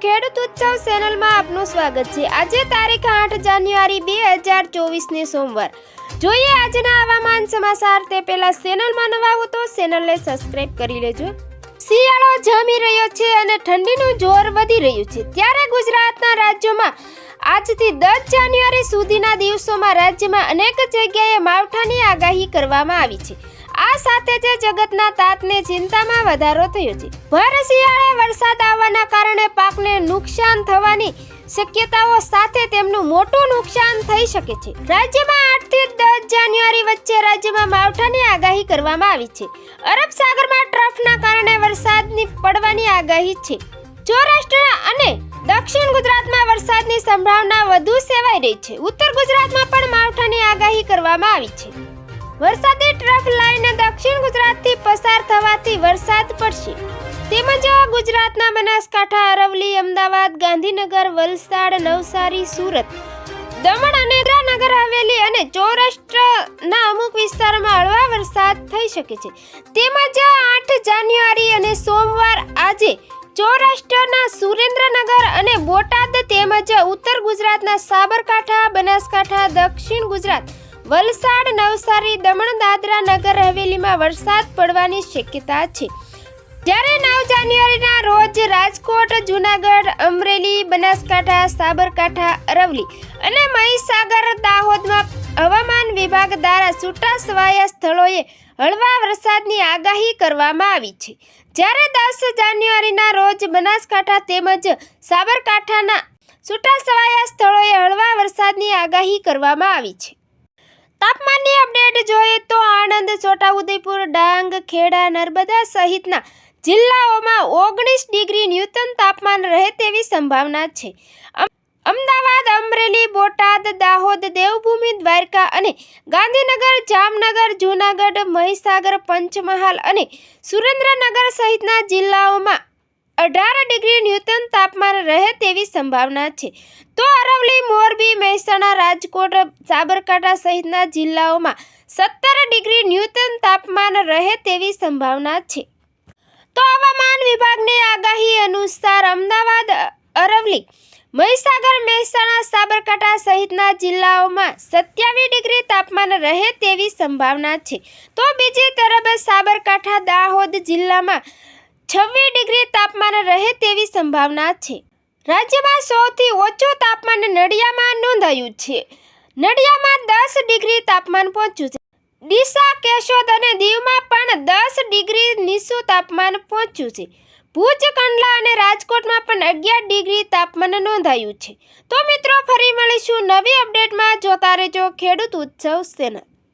ખેડૂત ઉત્સવ ચેનલમાં આપનું સ્વાગત છે. આજે તારીખ આઠ જાન્યુઆરી બે હજાર ચોવીસને સોમવાર. જોઈએ આજના હવામાન સમાચાર. તે પહેલાં ચેનલમાં નવા હો તો ચેનલને સબસ્ક્રાઇબ કરી લેજો. શિયાળો જામી રહ્યો છે અને ઠંડીનું જોર વધી રહ્યું છે. ત્યારે ગુજરાતના રાજ્યોમાં આજથી દસ જાન્યુઆરી સુધીના દિવસોમાં રાજ્યમાં અનેક જગ્યાએ માવઠાની આગાહી કરવામાં આવી છે. આ સાથે જ જગતના તાતને ચિંતામાં વધારો થયો છે. ભર શિયાળે વરસાદ આવવાના કારણે પાકને નુકસાન થવાની શક્યતાઓ સાથે તેમનું મોટું નુકસાન થઈ શકે છે. રાજ્યમાં આઠથી દસ જાન્યુઆરી વચ્ચે રાજ્યમાં માવઠાની આગાહી કરવામાં આવી છે. અરબ સાગરમાં ટ્રફના કારણે વરસાદની પડવાની આગાહી છે. સૌરાષ્ટ્ર અને દક્ષિણ ગુજરાતમાં વરસાદની સંભાવના વધુ સેવાઈ રહી છે. ઉત્તર ગુજરાતમાં પણ માવઠાની આગાહી કરવામાં આવી છે. વરસાદી ટ્રફ લાઈન દક્ષિણ ગુજરાતથી પસાર થવાથી વરસાદ પડશે. તેમજ ગુજરાતના બનાસકાંઠા અરવલી અમદાવાદ, ગાંધીનગર, વલસાડ, નવસારી, સુરત, દમણ અને નગર હવેલી અને સૌરાષ્ટ્રના અમુક વિસ્તારોમાં હળવા વરસાદ થઈ શકે છે. તેમજ આઠ જાન્યુઆરી અને સોમવાર આજે સૌરાષ્ટ્રના સુરેન્દ્રનગર અને બોટાદ તેમજ ઉત્તર ગુજરાતના સાબરકાંઠા, બનાસકાંઠા, દક્ષિણ ગુજરાત વલસાડ, નવસારી, દમણ, દાદરા નગર હવેલીમાં વરસાદ પડવાની શક્યતા છે. જ્યારે નવ જાન્યુઆરીના રોજ રાજકોટ, જૂનાગઢ, અમરેલી, બનાસકાંઠા, સાબરકાંઠા અરવલી અને મહીસાગર, દાહોદમાં હવામાન વિભાગ દ્વારા છૂટા છવાયા સ્થળોએ હળવા વરસાદની આગાહી કરવામાં આવી છે. જ્યારે દસ જાન્યુઆરીના રોજ બનાસકાંઠા તેમજ સાબરકાંઠાના છૂટા છવાયા સ્થળોએ હળવા વરસાદની આગાહી કરવામાં આવી છે. તાપમાનની અપડેટ જોઈએ તો આણંદ, છોટાઉદેપુર, ડાંગ, ખેડા, નર્મદા સહિતના જિલ્લાઓમાં ઓગણીસ ડિગ્રી ન્યૂનતમ તાપમાન રહે તેવી સંભાવના છે. અમ- અમદાવાદ, અમરેલી, બોટાદ, દાહોદ, દેવભૂમિ, દ્વારકા અને ગાંધીનગર, જામનગર, જૂનાગઢ, મહીસાગર, પંચમહાલ અને સુરેન્દ્રનગર સહિતના જિલ્લાઓમાં અઢાર ડિગ્રી ન્યૂનતમ તાપમાન રહે તેવી સંભાવના છે. તો અરવલી મોરબી, મહેસાણા રાજકોટ, સાબરકાંઠા સહિતના જિલ્લાઓમાં સત્તર ડિગ્રી ન્યૂનતમ તાપમાન રહે તેવી સંભાવના છે. તો હવામાન વિભાગની આગાહી અનુસાર અમદાવાદ અરવલી મહીસાગર, મહેસાણા, સાબરકાંઠા સહિતના જિલ્લાઓમાં સત્યાવીસ ડિગ્રી તાપમાન રહે તેવી સંભાવના છે. તો બીજી તરફ સાબરકાંઠા, દાહોદ જિલ્લામાં છવ્વીસ ડિગ્રી તાપમાન રહે તેવી સંભાવના છે. રાજ્યમાં સૌથી ઓછું તાપમાન નડિયામાં નોંધાયું છે. નડિયામાં દસ ડિગ્રી તાપમાન પહોંચ્યું છે. ડીસા, કેશોદ અને દીવમાં પણ દસ ડિગ્રી નીચું તાપમાન પહોંચ્યું છે. ભુજ, કંડલા અને રાજકોટમાં પણ અગિયાર ડિગ્રી તાપમાન નોંધાયું છે. તો મિત્રો, ફરી મળીશું નવી અપડેટમાં. જોતા રહેજો ખેડૂત ઉત્સવ સેના